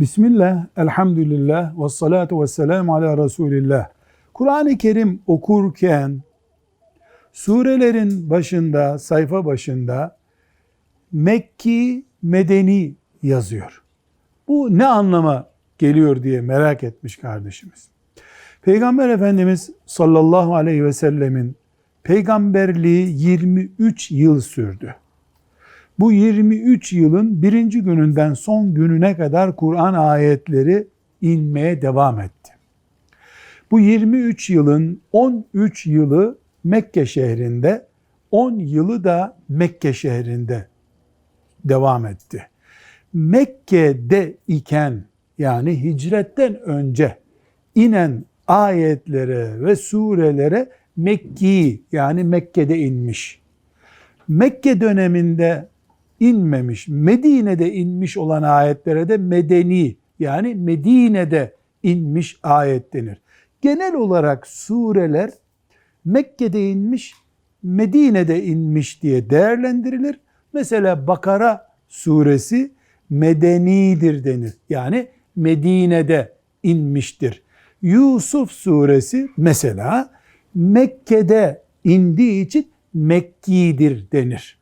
Bismillah, elhamdülillah, ve salatu ve selamu ala Resulillah. Kur'an-ı Kerim okurken surelerin başında, sayfa başında Mekki, Medeni yazıyor. Bu ne anlama geliyor diye merak etmiş kardeşimiz. Peygamber Efendimiz sallallahu aleyhi ve sellemin peygamberliği 23 yıl sürdü. Bu 23 yılın birinci gününden son gününe kadar Kur'an ayetleri inmeye devam etti. Bu 23 yılın 13 yılı Mekke şehrinde, 10 yılı da Mekke şehrinde devam etti. Mekke'de iken yani hicretten önce inen ayetlere ve surelere Mekki yani Mekke'de inmiş. Mekke döneminde inmemiş, Medine'de inmiş olan ayetlere de medeni yani Medine'de inmiş ayet denir. Genel olarak sureler Mekke'de inmiş, Medine'de inmiş diye değerlendirilir. Mesela Bakara suresi medenidir denir. Yani Medine'de inmiştir. Yusuf suresi mesela Mekke'de indiği için Mekki'dir denir.